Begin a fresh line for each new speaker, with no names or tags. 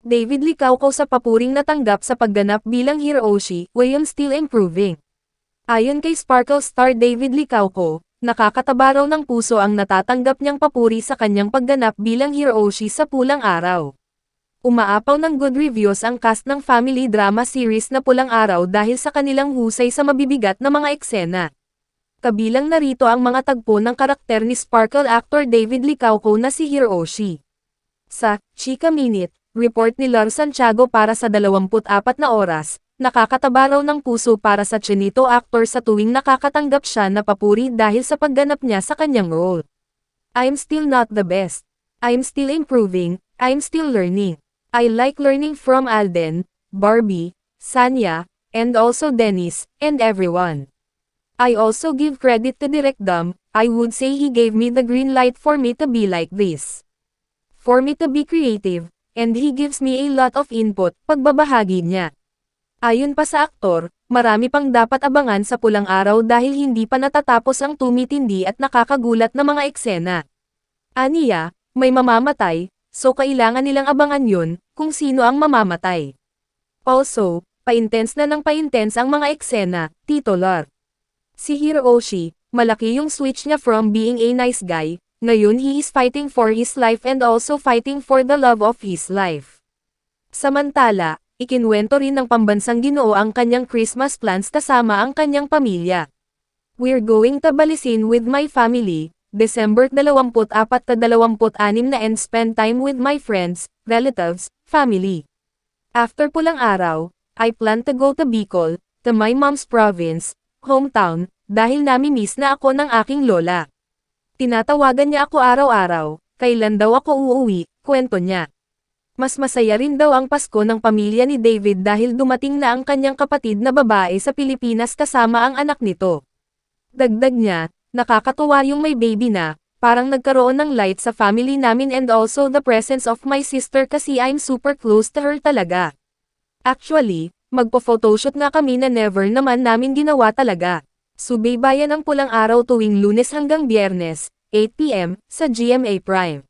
David Licauco sa papuring natanggap sa pagganap bilang Hiroshi, William still improving. Ayon kay Sparkle star David Licauco, nakakataba ng puso ang natatanggap niyang papuri sa kanyang pagganap bilang Hiroshi sa Pulang Araw. Umaapaw ng good reviews ang cast ng family drama series na Pulang Araw dahil sa kanilang husay sa mabibigat na mga eksena. Kabilang narito ang mga tagpo ng karakter ni Sparkle actor David Licauco na si Hiroshi. Sa Chika Minute, report ni Lars Santiago para sa 24 na oras, nakakataba raw ng puso para sa Chinito actor sa tuwing nakakatanggap siya na papuri dahil sa pagganap niya sa kanyang role. I'm still not the best. I'm still improving, I'm still learning. I like learning from Alden, Barbie, Sanya, and also Dennis, and everyone. I also give credit to Direct Dum, I would say he gave me the green light for me to be like this. For me to be creative, and he gives me a lot of input, pagbabahagi niya. Ayon pa sa aktor, marami pang dapat abangan sa pulang araw dahil hindi pa natatapos ang tumitindi at nakakagulat na mga eksena. Aniya, may mamamatay, so kailangan nilang abangan yun, kung sino ang mamamatay. Also, pa-intense na ng pa-intense ang mga eksena, Tito Lar. Si Hiroshi, malaki yung switch niya from being a nice guy, ngayon he is fighting for his life and also fighting for the love of his life. Samantala, ikinwento rin ng pambansang ginoo ang kanyang Christmas plans kasama ang kanyang pamilya. We're going to Balisin with my family, December 24 26 na and spend time with my friends, relatives, family. After pulang araw, I plan to go to Bicol, to my mom's province, hometown, dahil nami-miss na ako ng aking lola. Tinatawagan niya ako araw-araw, kailan daw ako uuwi, kwento niya. Mas masaya rin daw ang Pasko ng pamilya ni David dahil dumating na ang kanyang kapatid na babae sa Pilipinas kasama ang anak nito. Dagdag niya, nakakatuwa yung may baby na, parang nagkaroon ng light sa family namin and also the presence of my sister kasi I'm super close to her talaga. Actually, magpo-photoshoot nga kami na never naman namin ginawa talaga. Subaybayan ang pulang araw tuwing lunes hanggang biyernes, 8pm, sa GMA Prime.